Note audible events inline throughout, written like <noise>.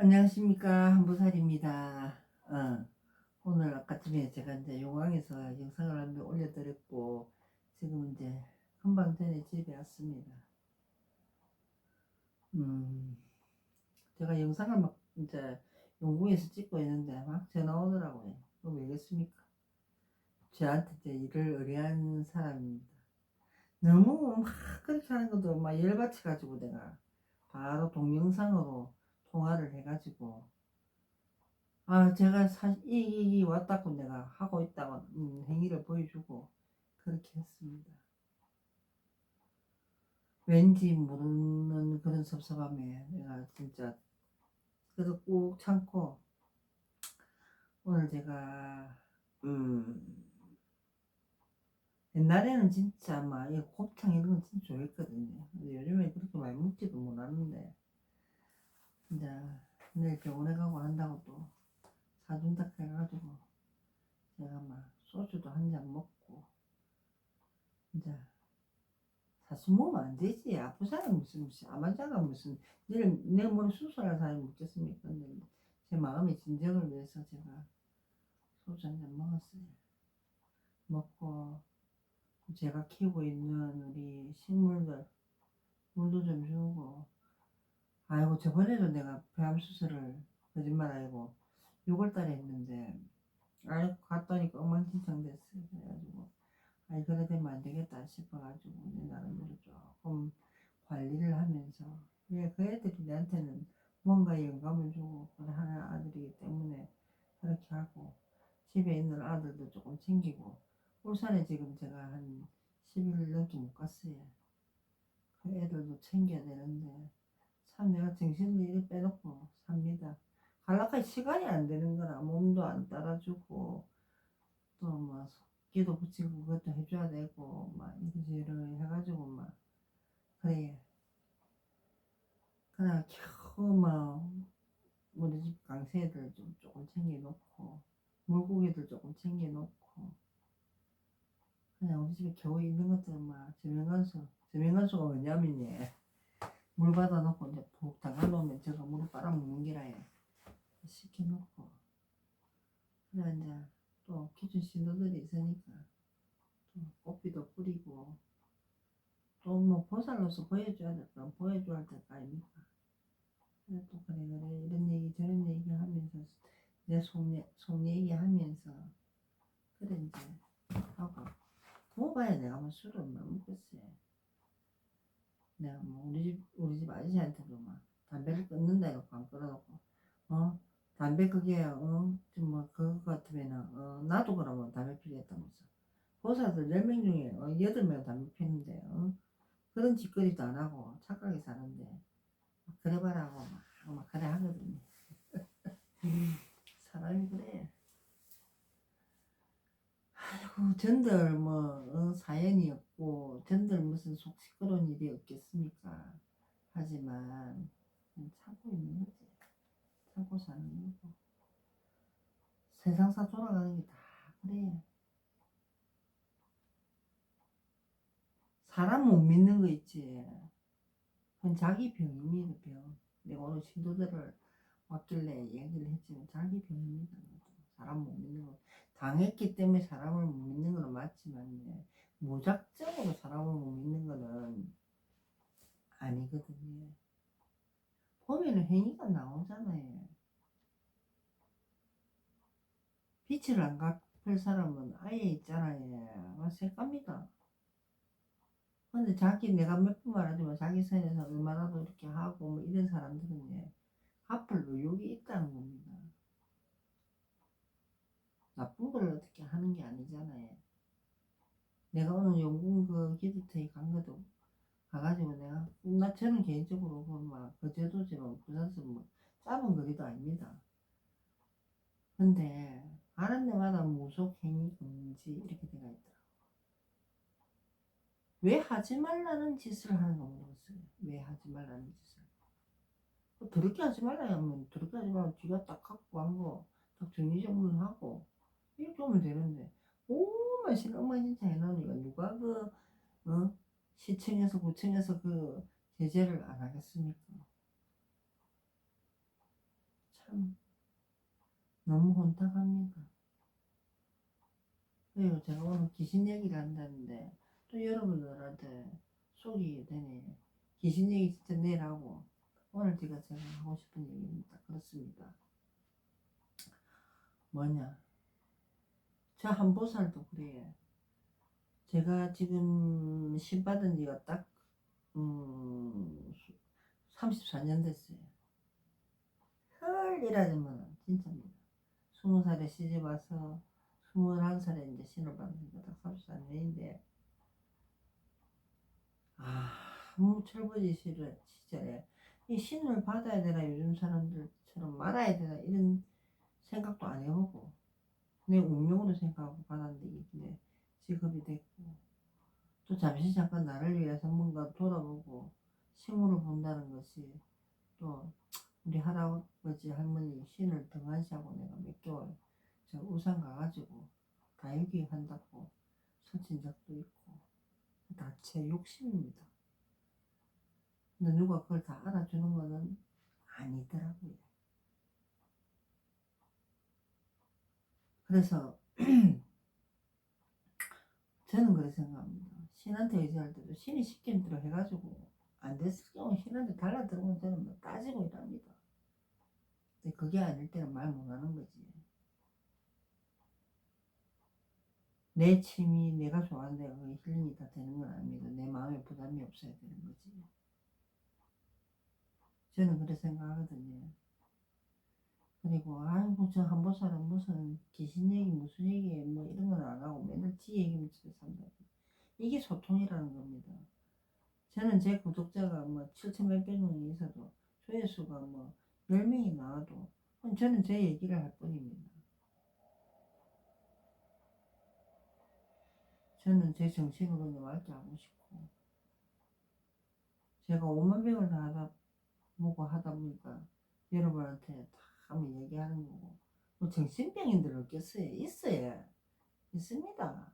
안녕하십니까 한보살입니다. 어, 오늘 아까쯤에 제가 이제 용왕에서 영상을 한번 올려드렸고 지금 이제 금방 전에 집에 왔습니다. 음, 제가 영상을 막 이제 용궁에서 찍고 있는데 막 전화 오더라고요. 그럼 왜겠습니까? 저한테 이제 일을 의뢰한 사람입니다. 너무 막 그렇게 하는 것도 막 열받쳐가지고 내가 바로 동영상으로 통화를 해가지고 아 제가 사실 이, 이, 이 왔다고 내가 하고 있다고 음, 행위를 보여주고 그렇게 했습니다. 왠지 모르는 그런 섭섭함에 내가 진짜 그래도 꾹 참고 오늘 제가 음 옛날에는 진짜 막이 곱창 이런 건 진짜 좋아했거든요. 근데 요즘에 그렇게 많이 먹지도 못하는데 이제 내일 병원에 가고 한다고 또 사준다 해가지고 제가 막 소주도 한 잔 먹고 이제 사실 먹으면 안 되지. 아픈 사람 무슨 무슨 암환자가 무슨 내일 내일 모레 수술할 사람이 먹겠습니까? 근데 제 마음의 진정을 위해서 제가 소주 한 잔 먹었어요. 먹고 제가 키우고 있는 우리 식물들 물도 좀 주고 아이고 저번에도 내가 폐암 수술을 거짓말 아니고 6월달에 했는데 아이 갔더니 엉망진창 됐어요. 그래가지고 아이 그래 되면 안 되겠다 싶어가지고 내 나름대로 조금 관리를 하면서 왜 그 애들이 나한테는 뭔가 영감을 주고 하는 아들이기 때문에 그렇게 하고 집에 있는 아들도 조금 챙기고 울산에 지금 제가 한 10일 넘게 못 갔어요. 그 애들도 챙겨야 되는데 참 내가 정신을 빼놓고 삽니다. 갈라카 시간이 안 되는 거라 몸도 안 따라주고 또뭐 기도 붙이고 그것도 해줘야 되고 막 이러저러 해가지고 막 그래 그냥 겨우 막 우리 집 강새들 좀 조금 챙겨놓고 물고기들 조금 챙겨놓고 그냥 우리 집에 겨우 있는 것들 막 저명간수 저명간수가 뭐냐면요 물 받아 놓고 이제 푹 담가놓으면 제가 물을 빨아먹는 기라에 시켜놓고. 그래 이제 또 기준 신도들이 있으니까 또 꽃비도 뿌리고 또 뭐 보살로서 보여줘야 될 건 보여줘야 될 거 아닙니까? 그래 또 그래 그래. 이런 얘기 저런 얘기 하면서 내속 속 얘기 하면서 그래 이제 하고. 먹어봐야 내가 뭐 술을 못 먹겠어요 내가 뭐 우리 집 우리 집 아저씨한테도 막 담배를 끊는다 이러고 안 끊어놓고 어? 담배 그게 어좀뭐 그거 같으면은 어? 나도 그러면 담배 피겠다면서 보사들 10명 중에 어? 8명 담배 피는데 어? 그런 짓거리도 안 하고 착하게 사는데 그래봐라 하고 막, 막 그래 하거든요. <laughs> 사람이 그래. 아이고 전들 뭐 어, 사연이 없 고 전들 무슨 속 시끄러운 일이 없겠습니까? 하지만 참고 있는 거지. 참고 사는 거고. 세상사 돌아가는 게 다 그래. 사람 못 믿는 거 있지. 그건 자기 병입니다 병. 내가 오늘 신도들을 왔길래 얘기를 했지만 자기 병입니다. 사람 못 믿는 거. 당했기 때문에 사람을 못 믿는 건 맞지만 예, 무작정으로 사람을 못 믿는 거는 아니거든요. 보면은 행위가 나오잖아요. 빛을 안 갚을 사람은 아예 있잖아요. 아, 색갑니다. 근데 자기 내가 몇 번 말하지만 자기 선에서 얼마나도 이렇게 하고 뭐 이런 사람들은 예, 갚을 의욕이 있다는 겁니다. 나쁜 걸 어떻게 하는 게 아니잖아요. 내가 오늘 용궁 그 기도터에 간 것도 가가지고 내가 나 저는 개인적으로 그막 거제도지만 부산서 뭐 짧은 거리도 아닙니다. 근데 가는 데마다 무속 행위 금지 이렇게 돼가 있더라고. 왜 하지 말라는 짓을 하는가 모르겠어요. 왜 하지 말라는 짓을. 뭐 더럽게 하지 말라 하면 더럽게 하지 말고 뒤가 딱 갖고 한거 딱 정리정돈하고 이렇게 하면 되는데 오만 신엄마진짜 해놓으니까 누가 그 어? 시청에서 구청에서 그 제재를 안 하겠습니까? 참 너무 혼탁합니다. 그리고 제가 오늘 귀신 얘기를 한다는데 또 여러분들한테 속이 되네. 귀신 얘기 진짜 내일 하고 오늘 제가 제가 하고 싶은 얘기입니다. 그렇습니다. 뭐냐? 저 한보살도 그래요. 제가 지금 신 받은 지가 딱 음, 34년 됐어요. 헐이라지만 진짜입니다. 20살에 시집 와서 21살에 이제 신을 받으니까 딱 34년인데 아 무 철부지 시절, 시절에 이 신을 받아야 되나 요즘 사람들처럼 말아야 되나 이런 생각도 안 해보고 내 운명으로 생각하고 받았는데 이게 직업이 됐고 또 잠시 잠깐 나를 위해서 뭔가 돌아보고 식물을 본다는 것이 또 우리 할아버지 할머니 신을 등한시하고 내가 몇 개월 저 우산 가가지고 다육이 한다고 서친 적도 있고 다 제 욕심입니다. 근데 누가 그걸 다 알아주는 거는 아니더라고요. 그래서 <clears throat> 저는 그렇게 생각합니다. 신한테 의지할 때도 신이 시킨 대로 해가지고 안 됐을 경우 신한테 달라들으면 저는 뭐 따지고 이랍니다. 근데 그게 아닐 때는 말 못하는 거지. 내 취미, 내가 좋아하는 데가 힐링이 다 되는 건 아닙니다. 내 마음에 부담이 없어야 되는 거지. 저는 그렇게 생각하거든요. 그리고 아이고 저 한보살은 무슨 귀신 얘기 무슨 얘기 뭐 이런 건 안 하고 맨날 지 얘기만 집에 산다. 이게 소통이라는 겁니다. 저는 제 구독자가 뭐 7천 몇백 명이 있어도 조회수가 뭐 10명이 나와도 저는 제 얘기를 할 뿐입니다. 저는 제 정신으로 말게 하고 싶고 제가 5만 병을 다 하다 보고 하다 보니까 여러분한테 다 한번 얘기하는 거고 뭐 정신병인들 없겠어요? 있어요. 있습니다.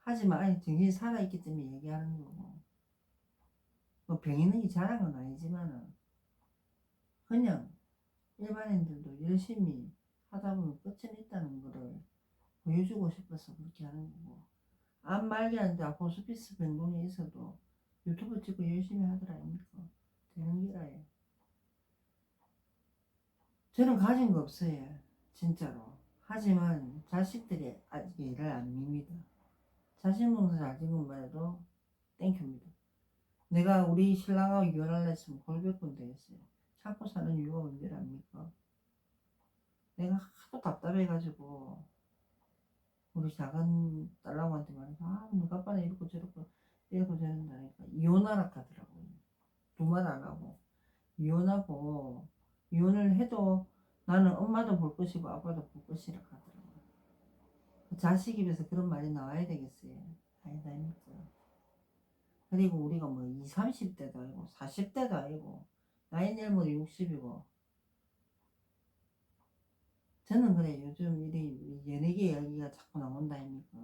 하지만 아니 정신이 살아있기 때문에 얘기하는 거고 뭐 병 있는 게 잘한 건 아니지만은 그냥 일반인들도 열심히 하다 보면 끝은 있다는 거를 보여주고 싶어서 그렇게 하는 거고 암 말기 하는데 호스피스 병동에 있어도 유튜브 찍고 열심히 하더라 아닙니까? 되는 기라요. 저는 가진 거 없어요. 진짜로. 하지만 자식들이 아직 일을 안 밉니다. 자식 잘 지금만 해도 땡큐입니다. 내가 우리 신랑하고 이혼을 했으면 골백군 되겠어요. 참고 사는 이유가 뭔지 압니까? 내가 하도 답답해가지고 우리 작은 딸랑한테 말해서 아 누가 아빠는 이렇고 저렇고 이렇고 저런다니까 이혼하라 하더라고요. 두말 안 하고 이혼하고 이혼을 해도 나는 엄마도 볼 것이고 아빠도 볼 것이라 하더라고요. 그 자식 입에서 그런 말이 나와야 되겠어요. 아니다 아닙니까? 그리고 우리가 뭐 20, 30대도 아니고 40대도 아니고 나이 내면 60이고 저는 그래 요즘 이리 연예계 이야기가 자꾸 나온다 아닙니까?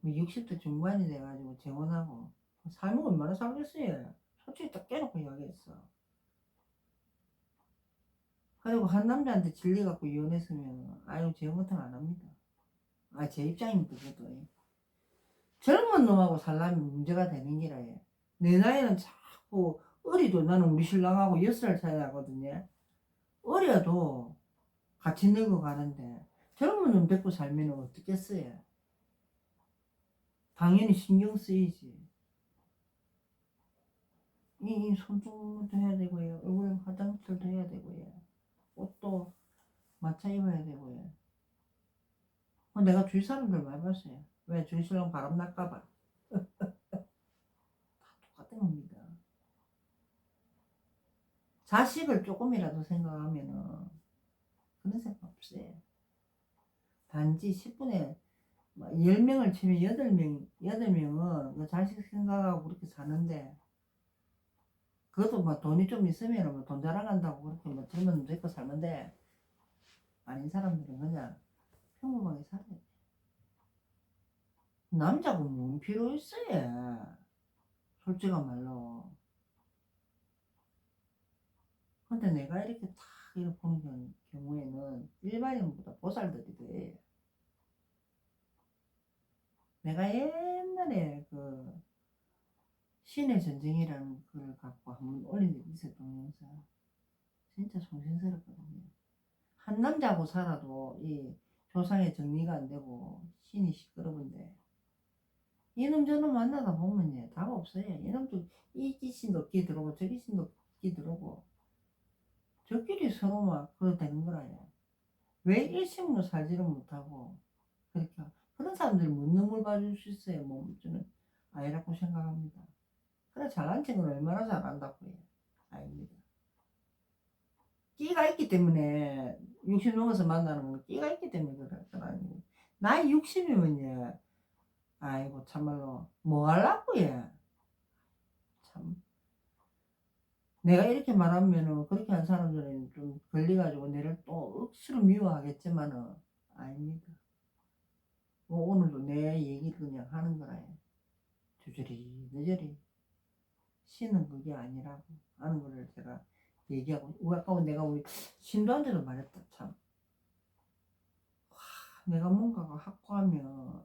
뭐 60대 중반이 돼가지고 재혼하고 삶은 얼마나 살겠어요. 솔직히 딱 깨놓고 이야기했어. 그리고 한 남자한테 진리 갖고 이혼했으면 아유 같은 거안 합니다. 아 제 입장입니다 그것도. 젊은 놈하고 살려면 문제가 되는 기라 해. 내 나이는 자꾸 어리도 나는 우리 신랑하고 6살 차이 나거든요. 어려도 같이 늙어 가는데 젊은 놈 데리고 살면 어떻겠어요? 당연히 신경 쓰이지. 이, 이 손톱도 해야 되고요. 얼굴 화장실도 해야 되고요. 옷도 맞춰 입어야 되고요. 어, 내가 주위 사람들 많이 봤어요. 왜 주위 신랑 바람 날까봐. <laughs> 다 똑같은 겁니다. 자식을 조금이라도 생각하면은 그런 생각 없어요. 단지 10분에 10명을 치면 8명, 8명은 그 자식 생각하고 그렇게 사는데 그것도 뭐 돈이 좀 있으면 뭐돈 자랑한다고 그렇게 뭐 젊은 데리고 살면 돼. 아닌 사람들은 그냥 평범하게 살아야 돼. 남자가 뭔 필요 있어요. 솔직한 말로. 근데 내가 이렇게 다 이렇게 보는 경우- 경우에는 일반인보다 보살들이 돼. 내가 옛날에 그 신의 전쟁이라는 걸 갖고 한번 올린 적이 있어요, 동영상. 진짜 정신스럽거든요. 한 남자하고 살아도 이 조상의 정리가 안 되고 신이 시끄러운데 이놈 저놈 만나다 보면 예, 답 없어요. 이놈도 이 귀신도 끼 들어오고 저 귀신도 끼 들어오고 저끼리 서로 막 그러 되는 거라요. 왜 일심으로 살지를 못하고 그렇게 그런 사람들이 묻는 걸 봐줄 수 있어요. 뭐 저는 아니라고 생각합니다. 그래 잘난 척은 얼마나 잘한다고 해요. 아닙니다. 끼가 있기 때문에 60 넘어서 만나는 건 끼가 있기 때문에 그래. 그러니 나이 60이면 예. 아이고 참말로 뭐 하려고 예. 참 내가 이렇게 말하면은 그렇게 한 사람들은 좀 걸려가지고 내를 또 억수로 미워하겠지만은 아닙니다. 뭐 오늘도 내 얘기를 그냥 하는 거라요. 주저리 늦저리 신은 그게 아니라고 하는 거를 제가 얘기하고 아까 내가 우리 신도한테도 말했다 참. 와, 내가 뭔가가 확고하면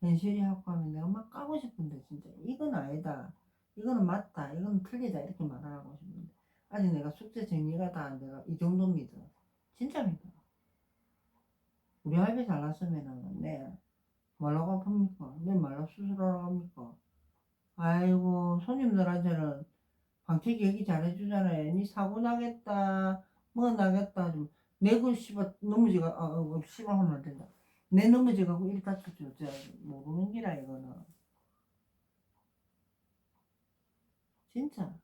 현실이 확고하면 내가 막 까고 싶은데 진짜 이건 아니다. 이거는 맞다. 이건 틀리다. 이렇게 말하고 싶은데 아직 내가 숙제 정리가 다안 돼가 이 정도 믿어. 진짜 믿어. 우리 할배 잘났으면은 네 말라고 아픕니까? 내 수술하러 갑니까? 아이고 손님들한테는 방책이 얘기 잘해주잖아요. 니 사고 나겠다, 뭐 나겠다 좀 내그 씨발 넘어지가 아 어, 씨발 하면 안 된다. 내 넘어져가고 이리 다쳤죠. 저 모르는 기라 이거는 진짜.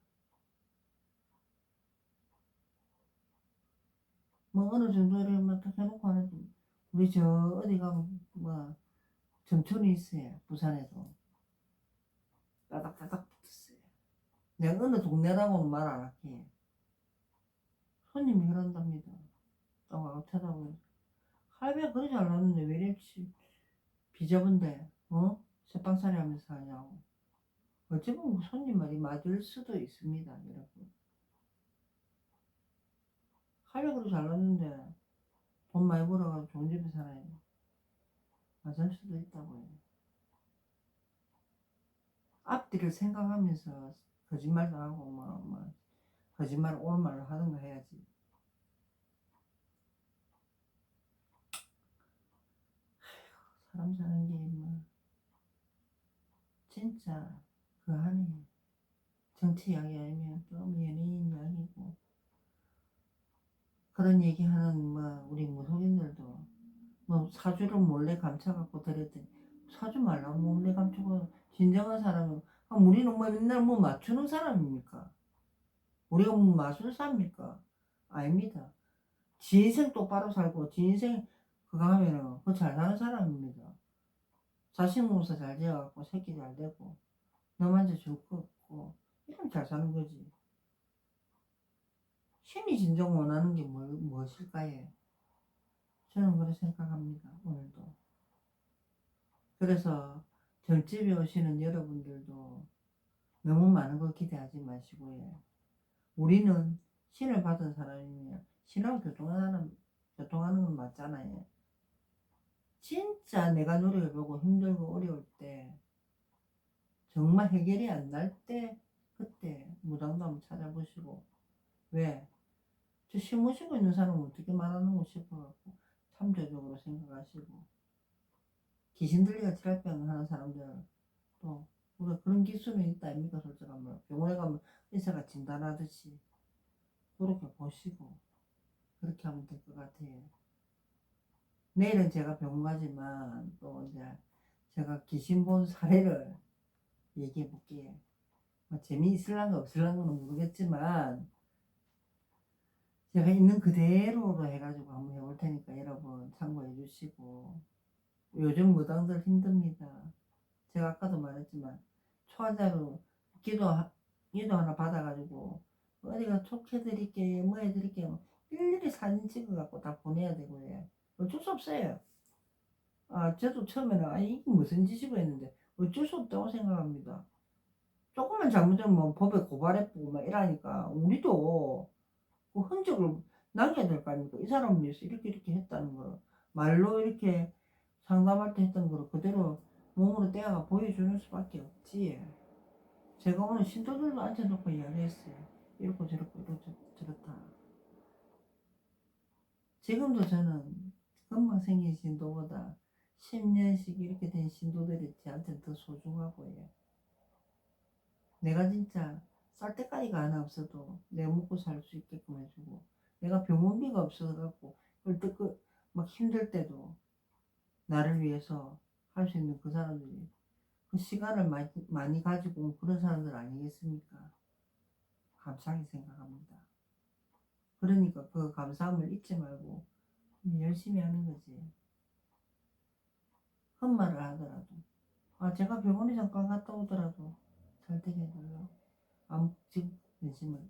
뭐 어느 정도를 뭐딱 해놓고 하는 우리 저 어디 가면 뭐 점촌이 있어요. 부산에도 따닥따닥 붙었어요. 내가 어느 동네라고는 말 안 할게. 손님이 그런답니다. 또 와서 쳐다보면 할배가 그러지 않았는데 왜 이렇게 비좁은데 어? 새빵살이 하면서 하냐고. 어찌 보면 그 손님 말이 맞을 수도 있습니다, 여러분. 할배 그러지 않았는데 돈 많이 벌어가지고 좋은 집에 살아요. 맞을 수도 있다고요. 앞뒤를 생각하면서 거짓말도 하고 뭐, 뭐 거짓말 옳은 말을 하는 거 해야지. 사람 사는 게 뭐 진짜 그 안에 정치 이야기 아니면 또 연예인 이야기고 그런 얘기하는 뭐 우리 무속인들도 뭐 사주를 몰래 감춰갖고 들었더니 사주 말라고 몰래 감추고 진정한 사람은 아, 우리는 뭐 맨날 뭐 맞추는 사람입니까? 우리가 뭐 마술사입니까? 아닙니다. 지 인생 똑바로 살고 지 인생 그거 하면은 그거 잘 사는 사람입니다. 자식 농사 잘 지어갖고 새끼 잘 되고 너만져 줄거 없고 이러면 잘 사는 거지. 신이 진정 원하는 게 뭐, 무엇일까요? 저는 그렇게 생각합니다. 오늘도. 그래서 절집에 오시는 여러분들도 너무 많은 걸 기대하지 마시고요. 우리는 신을 받은 사람이면 신하고 교통하는, 교통하는 건 맞잖아요. 진짜 내가 노력해보고 힘들고 어려울 때 정말 해결이 안 날 때 그때 무당도 한번 찾아보시고 왜? 저 심으시고 있는 사람은 어떻게 말하는 거 싶어갖고 참조적으로 생각하시고 귀신 들리가 칠병 하는 사람들 또 우리가 그런 기술은 있다 아닙니까? 솔직한 말 병원에 가면 의사가 진단하듯이 그렇게 보시고 그렇게 하면 될 것 같아요. 내일은 제가 병원 가지만 또 이제 제가 귀신 본 사례를 얘기해 볼게요. 뭐 재미있을란가 없을란가는 모르겠지만 제가 있는 그대로로 해가지고 한번 해볼 테니까 여러분 참고해 주시고 요즘 무당들 힘듭니다. 제가 아까도 말했지만 초환자로 기도 하- 기도 하나 받아가지고 어디가 촉해드릴게요 뭐 해드릴게요 일일이 사진 찍어갖고 다 보내야 되고요 어쩔 수 없어요. 아 저도 처음에는 아 이게 무슨 짓이고 했는데 어쩔 수 없다고 생각합니다. 조금만 잘못하면 뭐 법에 고발해보고 막 이러니까 우리도 그 흔적을 남겨야 될 거 아닙니까? 이 사람을 위해서 이렇게 이렇게 했다는 거 말로 이렇게 상담할 때 했던 거를 그대로 몸으로 떼어가 보여주는 수밖에 없지. 제가 오늘 신도들도 앉혀놓고 이야기 했어요. 이렇고 저렇고 이렇고 저렇다. 지금도 저는 금방 생긴 신도보다 10년씩 이렇게 된 신도들이 저한테 더 소중하고요. 내가 진짜 쌀 때까지가 하나 없어도 내가 먹고 살 수 있게끔 해주고 내가 병원비가 없어갖고 그때 그막 힘들 때도 나를 위해서 할 수 있는 그 사람들이 그 시간을 많이, 많이 가지고 온 그런 사람들 아니겠습니까? 감사하게 생각합니다. 그러니까 그 감사함을 잊지 말고 열심히 하는 거지. 헛말을 하더라도 아 제가 병원에 잠깐 갔다 오더라도 잘 되게 해달라고 아무 즉 관심을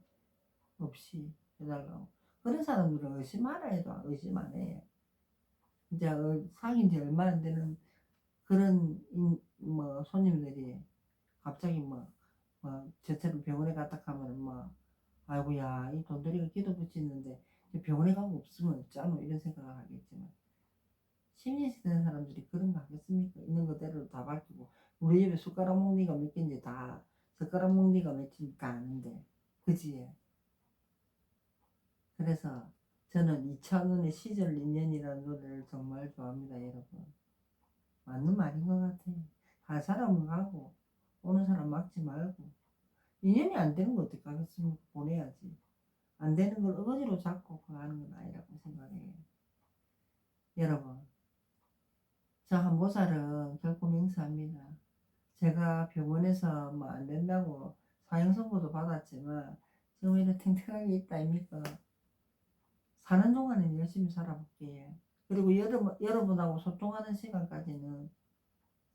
없이 해달라고 그런 사람들은 의심하라 해도 의심 안 해. 이제 어, 사귄 지 얼마 안 되는 그런 인- 뭐 손님들이 갑자기 뭐, 뭐 저처럼 병원에 갔다 가면 뭐 아이고야 이 돈 들이가 기도 붙이는데 병원에 가고 없으면 없잖아 이런 생각을 하겠지만 10년씩 된 사람들이 그런 거 하겠습니까? 있는 그대로 다 밝히고 우리 집에 숟가락 먹니가 몇 개인지 다 젓가락 먹니가 몇인지 다 아는데 그지? 그래서 저는 이찬원의 시절 인연이라는 노래를 정말 좋아합니다 여러분. 맞는 말인 것 같아요. 갈 사람은 가고 오는 사람 막지 말고. 인연이 안 되는 거 어떻게 하겠습니까? 보내야지. 안 되는 걸 어거지로 잡고 하는 건 아니라고 생각해요. 여러분 저 한보살은 결코 명사합니다. 제가 병원에서 뭐 안 된다고 사형 선고도 받았지만 지금 이렇게 탱탱하게 있다 아닙니까? 사는 동안은 열심히 살아볼게요. 그리고 여러분, 여러분하고 소통하는 시간까지는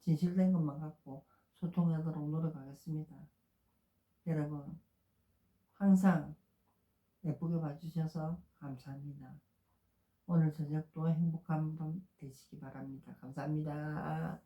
진실된 것만 갖고 소통하도록 노력하겠습니다. 여러분, 항상 예쁘게 봐주셔서 감사합니다. 오늘 저녁도 행복한 밤 되시기 바랍니다. 감사합니다.